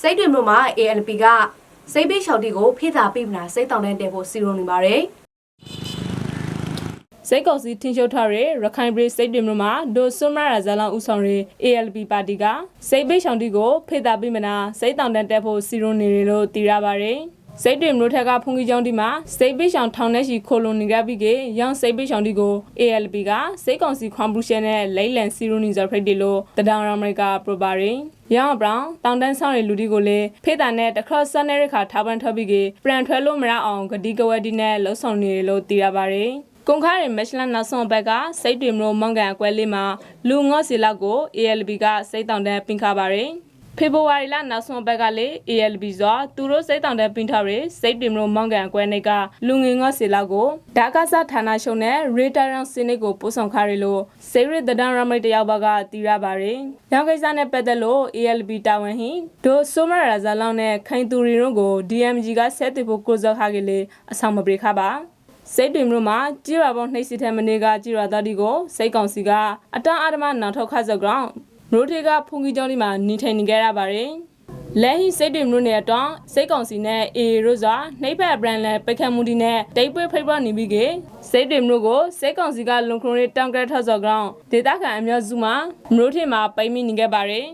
စိတ်တွေမြို့မှာ ALP ကစိတ်ပေးရှောင်တီကိုဖေးတာပြမနာစိတ်တောင်းတန်းတဲ့ဖို့စီရုံနေပါတယ်စိတ်ကောက်စီထင်းချုပ်ထားတဲ့ရခိုင်ပြည်စိတ်တွေမျိုးမှာဒိုဆွမ်းမရာဇာလောင်ဦးဆောင်တဲ့ ALP ပါတီကစိတ်ပိတ်ဆောင်တီကိုဖေတာပိမနာစိတ်တောင်တန်တက်ဖို့စီရုံနေတယ်လို့သိရပါတယ်။ စိတ်တွေမျိုးထက်ကဖုန်ကြီးကျောင်းဒီမှာစိတ်ပိတ်ဆောင်ထောင်ထဲရှိခိုလုံနေကြပြီးကရောင်စိတ်ပိတ်ဆောင်တီကို ALP ကစိတ်ကောင်စီခွန်ပူရှဲနဲ့လိမ့်လန်စီရုံနေဇာဖရိတ်တီလို့တဒေါင်အမေရိကပရိုပါရင်ရောင်ဘရောင်တောင်တန်းဆောင်တဲ့လူဒီကိုလည်းဖေတာနဲ့တခါဆန်တဲ့ခါထားပန်းထွက်ပြီးကပြန်ထွက်လို့မရအောင်ဂဒီကဝက်ဒီနဲ့လှုပ်ဆောင်နေတယ်လို့သိရပါတယ်။ကုန်ခါရီမက်ရှလန်နောက်ဆုံးဘက်ကစိတ်တွေမလို့မောင်ကန်အကွဲလေးမှာလူငေါ့စီလောက်ကို ALB ကစိတ်တောင်တန်းပင်ခါပါတယ် ဖေဖော်ဝါရီလနောက်ဆုံးဘက်ကလေ ALB စွာသူတို့စိတ်တောင်တန်းပင်ထားရစိတ်တွေမလို့မောင်ကန်အကွဲနေကလူငင်ငေါ့စီလောက်ကိုဒါကစားဌာနရှုံနဲ့ရီတာရန်စနစ်ကိုပို့ဆောင်ခါရလို့စေရတဒန်ရမိတ်တယောက်ဘက်ကတီးရပါတယ်။ရောင်ကိစ္စနဲ့ပတ်သက်လို့ ALB တာဝန်ဟင်ဒိုဆိုမရာဇာလောင်းနဲ့ခိုင်သူရီတို့ကို DMG ကဆက်တဖို့ကိုဇော်ခါကလေးအဆောင်မပြေခါပါ။စိတ်တွေမျိုးမှာကြည်ရပေါင်းနှိပ်စီတဲ့မနေကကြည်ရသားဒီကိုစိတ်ကောင်စီကအတန်းအာဓမနောက်ထောက်ခတ်စကောင် ရိုထေကဖုန်ကြီးကျောင်းဒီမှာနေထိုင်နေကြရပါတယ်လဲဟိစိတ်တွေမျိုးနဲ့တော့စိတ်ကောင်စီနဲ့အေရိုဇာနှိပ်ဖက်ဘရန်လဲပိတ်ခတ်မှုဒီနဲ့တိတ်ပွဲဖိတ်ပေါ်နေပြီးကစိတ်တွေမျိုးကိုစိတ်ကောင်စီကလုံခရုံးလေးတောင်ကရထောက်စော်ကောင်ဒေတာခံအမျိုးစုမှာမျိုးထင်မှာပိတ်မိနေခဲ့ပါတယ်